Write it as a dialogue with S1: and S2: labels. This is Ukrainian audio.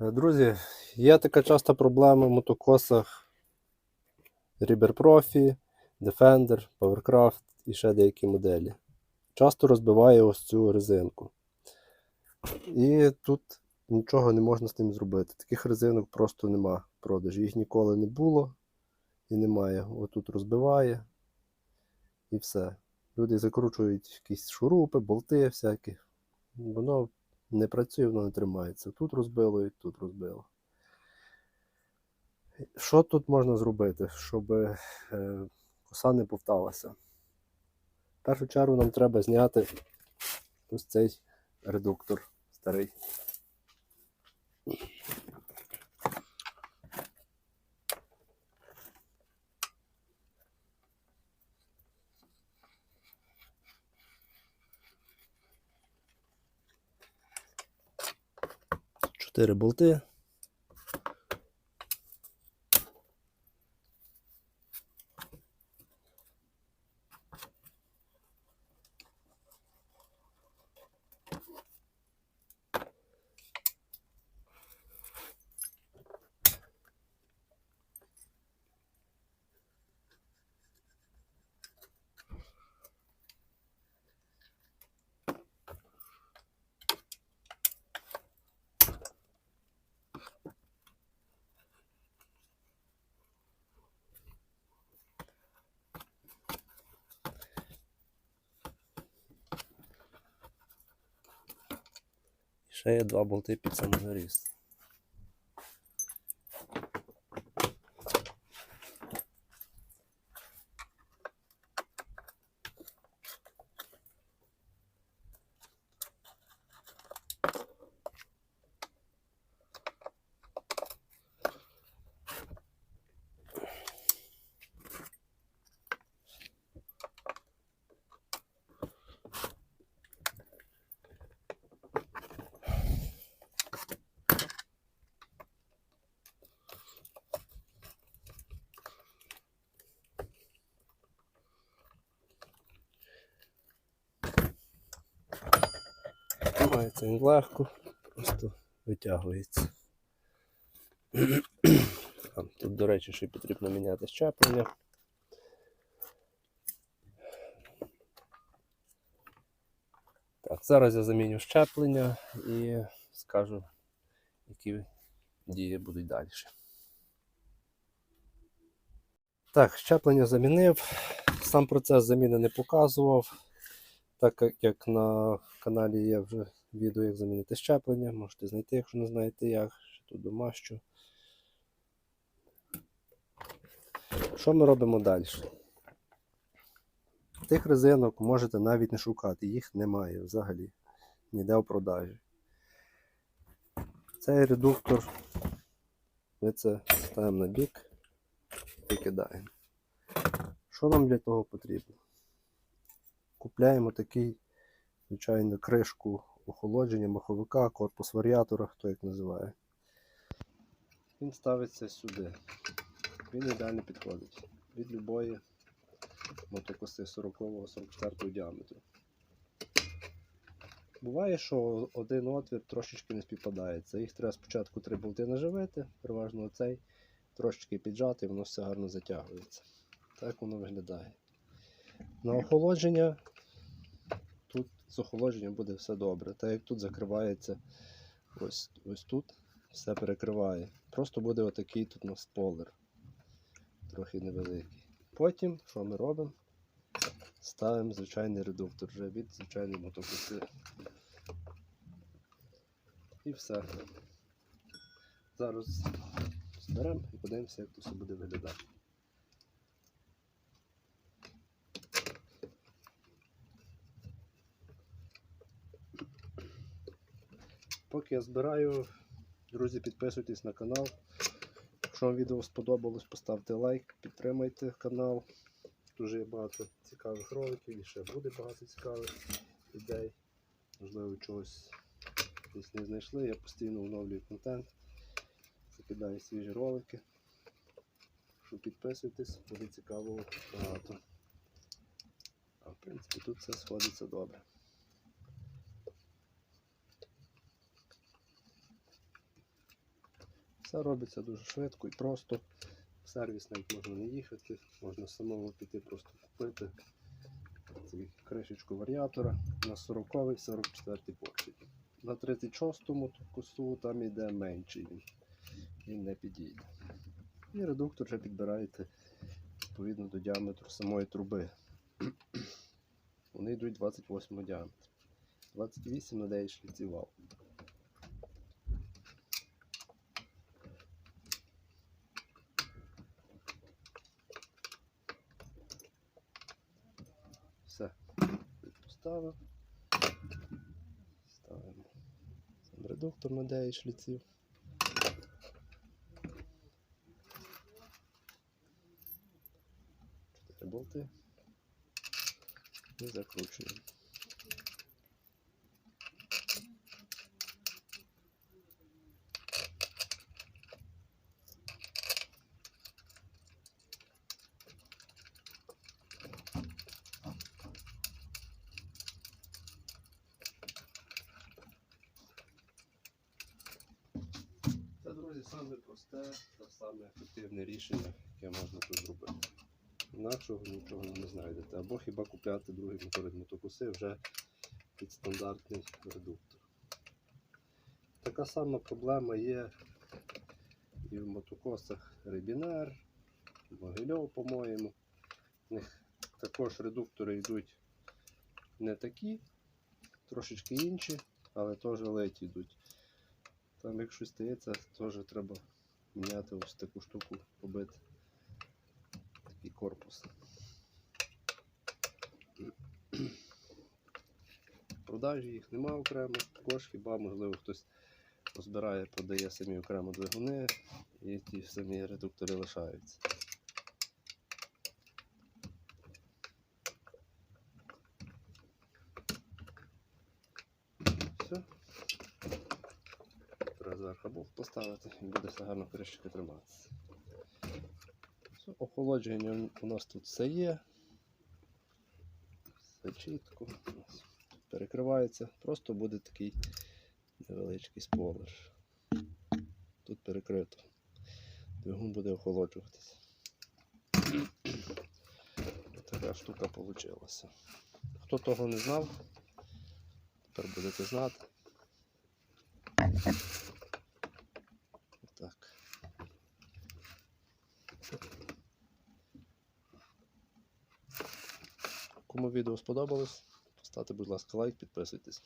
S1: Е, Друзі, є така часта проблема в мотокосах Ribber Profi, Defender, Powercraft і ще деякі моделі. Часто розбиває ось цю резинку. І тут нічого не можна з ним зробити. Таких резинок просто нема в продажі. Їх ніколи не було і немає. Отут розбиває і все. Люди закручують якісь шурупи, болти всякі. Воно не працює, воно не тримається. Тут розбило і тут розбило. Що тут можна зробити, щоб е, коса не повталася? В першу чергу нам треба зняти ось цей редуктор старий. Чотири болти. Ще є два болти під самозаріз. Тримається він легко, просто витягується. Тут, до речі, ще потрібно міняти щеплення. Так, зараз я заміню щеплення і скажу, які дії будуть далі. Так, щеплення замінив. Сам процес заміни не показував. Так як на каналі є вже відео, як замінити щеплення, можете знайти, якщо не знаєте як, ще тут домащу. Що ми робимо далі? Тих резинок можете навіть не шукати, їх немає взагалі. Ніде в продажі. Цей редуктор ми це ставимо на бік і кидаємо. Що нам для того потрібно? Купляємо такий, звичайно, кришку охолодження маховика, корпус варіатора, хто як називає. Він ставиться сюди. Він ідеально підходить від любої мотокоси 40-44 діаметру. Буває, що один отвір трошечки не співпадається. Їх треба спочатку три болти наживити, переважно оцей, трошечки піджати і воно все гарно затягується. Так воно виглядає. На охолодження з охолодженням буде все добре. Так як тут закривається ось, ось тут, все перекриває. Просто буде отакий тут у нас спойлер. Трохи невеликий. Потім, що ми робимо? Ставимо звичайний редуктор вже від звичайної мотокоси. І все. Зараз зберемо і подивимося, як тут все буде виглядати. Поки я збираю, друзі, підписуйтесь на канал. Якщо вам відео сподобалось, поставте лайк, підтримайте канал. Дуже є багато цікавих роликів і ще буде багато цікавих ідей. Можливо, чогось десь не знайшли. Я постійно оновлюю контент, закидаю свіжі ролики. Що підписуйтесь, буде цікавого багато. А в принципі тут все сходиться добре. Все робиться дуже швидко і просто. В сервіс навіть можна не їхати, можна самому піти просто купити кришечку варіатора на 40-й, 44 поршень. На 36-му косу там йде менший він. Не підійде. І редуктор вже підбираєте відповідно до діаметру самої труби. Вони йдуть 28 діаметр. 28 на 9 шліців вал. Все. Поставив. Ставимо сам редуктор на 9 шліців. Чотири болти. І закручуємо. Друзі, саме просте та саме ефективне рішення, яке можна тут зробити. Інакшого нічого не знайдете. Або хіба купляти другий мотор від мотокоси вже під стандартний редуктор. Така сама проблема є і в мотокосах Рибінер, Могильов, по-моєму. В них також редуктори йдуть не такі, трошечки інші, але теж ледь йдуть. Там, якщо стається, теж треба міняти ось таку штуку, побити такий корпус. Продажі їх нема окремо, також хіба можливо хтось розбирає, продає самі окремо двигуни і ті самі редуктори лишаються. Все. Треба поставити і буде гарно кришечка триматися. Охолодження у нас тут все є. Все чітко. Перекривається. Просто буде такий невеличкий сполож. Тут перекрито. Двигун буде охолоджуватися. Така штука вийшла. Хто того не знав, тепер будете знати. Так. Кому відео сподобалось, ставте, будь ласка, лайк, підписуйтесь.